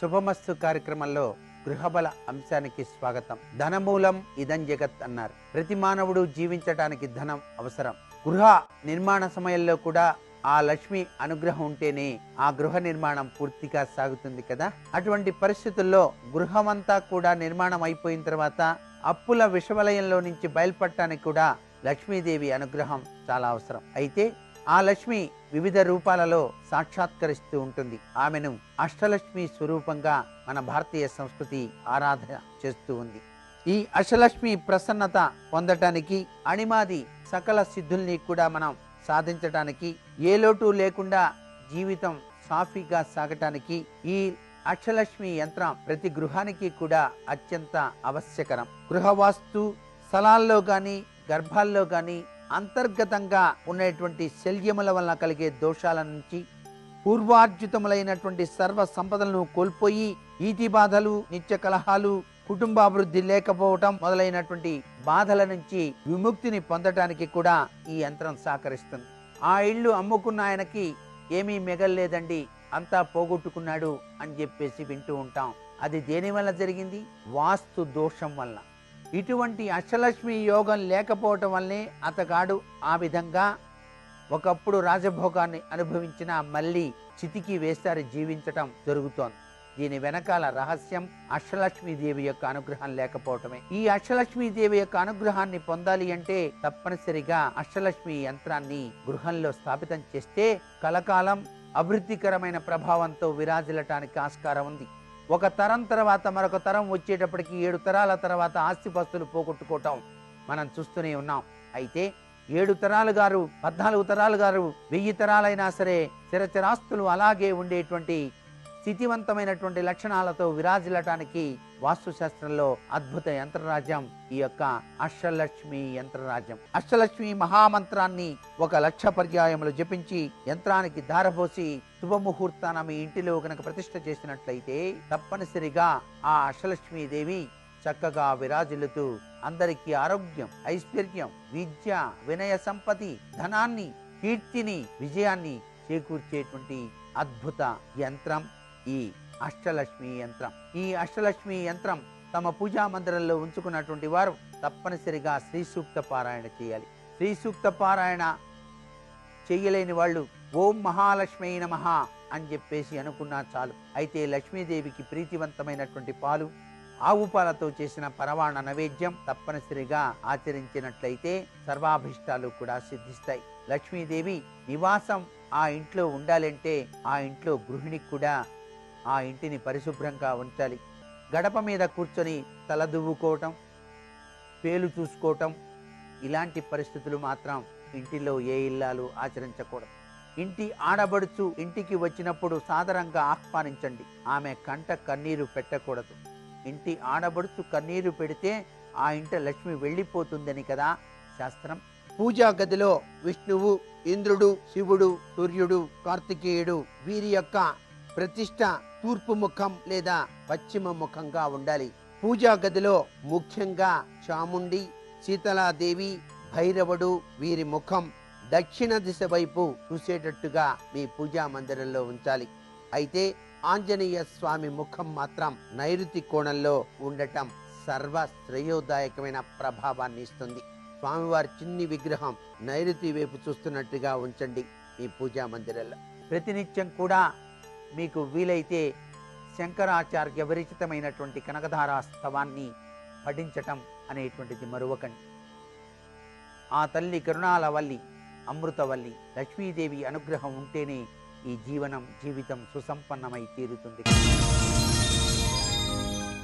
శుభమస్తు కార్యక్రమంలో గృహబల అంశానికి స్వాగతం. ధనమూలం ఇదం జగత్ అన్నారు. ప్రతి మానవుడు జీవించటానికి ధనం అవసరం. గృహ నిర్మాణ సమయంలో కూడా ఆ లక్ష్మి అనుగ్రహం ఉంటేనే ఆ గృహ నిర్మాణం పూర్తిగా సాగుతుంది కదా? అటువంటి పరిస్థితుల్లో గృహమంతా కూడా నిర్మాణం అయిపోయిన తర్వాత అప్పుల విషవలయంలో నుంచి బయలుపడటానికి కూడా లక్ష్మీదేవి అనుగ్రహం చాలా అవసరం. అయితే ఆ లక్ష్మి వివిధ రూపాలలో సాక్షాత్కరిస్తూ ఉంటుంది. ఆమెను అష్టలక్ష్మి స్వరూపంగా మన భారతీయ సంస్కృతి ఆరాధన చేస్తూ ఉంది. ఈ అష్టలక్ష్మి ప్రసన్నత పొందటానికి అణిమాది సకల సిద్ధుల్ని కూడా మనం సాధించటానికి ఏ లోటు లేకుండా జీవితం సాఫీగా సాగటానికి ఈ అక్షలక్ష్మి యంత్రం ప్రతి గృహానికి కూడా అత్యంత ఆవశ్యకరం. గృహవాస్తు స్థలాల్లో కానీ గర్భాల్లో కానీ అంతర్గతంగా ఉన్నటువంటి శల్యముల వలన కలిగే దోషాల నుంచి పూర్వార్జితములైనటువంటి సర్వ సంపదలను కోల్పోయి ఈతి బాధలు నిత్య కలహాలు కుటుంబాభివృద్ధి లేకపోవటం మొదలైనటువంటి బాధల నుంచి విముక్తిని పొందటానికి కూడా ఈ యంత్రం సహకరిస్తుంది. ఆ ఇల్లు అమ్ముకున్న ఆయనకి ఏమీ మిగల్లేదండి. అంతా పోగొట్టుకున్నాడు అని చెప్పేసి వింటూ ఉంటాం. అది దేని వల్ల జరిగింది? వాస్తు దోషం వల్ల ఇటువంటి అష్టలక్ష్మి యోగం లేకపోవటం వల్లే అతగాడు ఆ విధంగా ఒకప్పుడు రాజభోగాన్ని అనుభవించిన మళ్ళీ చితికి వేసారి జీవించటం జరుగుతోంది. దీని వెనకాల రహస్యం అష్టలక్ష్మీదేవి యొక్క అనుగ్రహం లేకపోవటమే. ఈ అష్టలక్ష్మీదేవి యొక్క అనుగ్రహాన్ని పొందాలి అంటే తప్పనిసరిగా అష్టలక్ష్మి యంత్రాన్ని గృహంలో స్థాపితం చేస్తే కలకాలం అభివృద్ధికరమైన ప్రభావంతో విరాజిల్లటానికి ఆస్కారం ఉంది. ఒక తరం తర్వాత మరొక తరం వచ్చేటప్పటికి ఏడు తరాల తర్వాత ఆస్తిపస్తులు పోగొట్టుకోవటం మనం చూస్తూనే ఉన్నాం. అయితే ఏడు తరాలు గారు పద్నాలుగు తరాలు గారు వెయ్యి తరాలైనా సరే చిరచరాస్తులు అలాగే ఉండేటువంటి స్థితివంతమైనటువంటి లక్షణాలతో విరాజిల్లటానికి వాస్తుశాస్త్రంలో అద్భుత యంత్రరాజ్యం ఈ యొక్క అష్టలక్ష్మి యంత్రరాజ్యం. అష్టలక్ష్మి మహామంత్రాన్ని ఒక లక్ష పర్యాయములు జపించి యంత్రానికి ధారపోసి శుభముహూర్తాన మీ ఇంటిలో కనుక ప్రతిష్ట చేసినట్లయితే తప్పనిసరిగా ఆ అష్టలక్ష్మీ దేవి చక్కగా విరాజిల్లుతూ అందరికీ ఆరోగ్యం ఐశ్వర్యం విద్య వినయ సంపత్తి ధనాన్ని కీర్తిని విజయాన్ని చేకూర్చేటువంటి అద్భుత యంత్రం. ఈ అష్టలక్ష్మి యంత్రం. ఈ అష్టలక్ష్మి యంత్రం తమ పూజా మందిరంలో ఉంచుకున్నటువంటి వారు తప్పనిసరిగా శ్రీ సూక్త పారాయణ చేయాలి. శ్రీ సూక్త పారాయణ చేయలేని వాళ్ళు ఓం మహాలక్ష్మి నమః అని చెప్పేసి అనుకున్నా చాలు. అయితే లక్ష్మీదేవికి ప్రీతివంతమైనటువంటి పాలు ఆవు పాలతో చేసిన పరవాణ నైవేద్యం తప్పనిసరిగా ఆచరించినట్లయితే సర్వాభిష్టాలు కూడా సిద్ధిస్తాయి. లక్ష్మీదేవి నివాసం ఆ ఇంట్లో ఉండాలంటే ఆ ఇంట్లో గృహిణికి కూడా ఆ ఇంటిని పరిశుభ్రంగా ఉంచాలి. గడప మీద కూర్చొని తలదువ్వుకోవటం పేలు చూసుకోవటం ఇలాంటి పరిస్థితులు మాత్రం ఇంటిలో ఏ ఇల్లాలు ఆచరించకూడదు. ఇంటి ఆడబడుచు ఇంటికి వచ్చినప్పుడు సాదరంగా ఆహ్వానించండి. ఆమె కంట కన్నీరు పెట్టకూడదు. ఇంటి ఆడబడుచు కన్నీరు పెడితే ఆ ఇంట లక్ష్మి వెళ్ళిపోతుందని కదా శాస్త్రం? పూజా గదిలో విష్ణువు ఇంద్రుడు శివుడు సూర్యుడు కార్తికేయుడు వీరి యొక్క ప్రతిష్ట తూర్పు ముఖం లేదా పశ్చిమ ముఖంగా ఉండాలి. పూజా గదిలో ముఖ్యంగా చాముండి సీతలాదేవి భైరవుడు వీరి ముఖం దక్షిణ దిశ వైపు చూసేటట్టుగా మీ పూజా మందిరంలో ఉంచాలి. అయితే ఆంజనేయ స్వామి ముఖం మాత్రం నైరుతి కోణంలో ఉండటం సర్వ శ్రేయోదాయకమైన ప్రభావాన్ని ఇస్తుంది. స్వామివారి చిన్ని విగ్రహం నైరుతి వైపు చూస్తున్నట్టుగా ఉంచండి మీ పూజా మందిరంలో. ప్రతినిత్యం కూడా మీకు వీలైతే శంకరాచార్య విరచితమైనటువంటి కనకధారాస్తవాన్ని పఠించటం అనేటువంటిది మరువకండి. ఆ తల్లి కరుణాల వల్లి అమృతవల్లి లక్ష్మీదేవి అనుగ్రహం ఉంటేనే ఈ జీవనం జీవితం సుసంపన్నమై తీరుతుంది.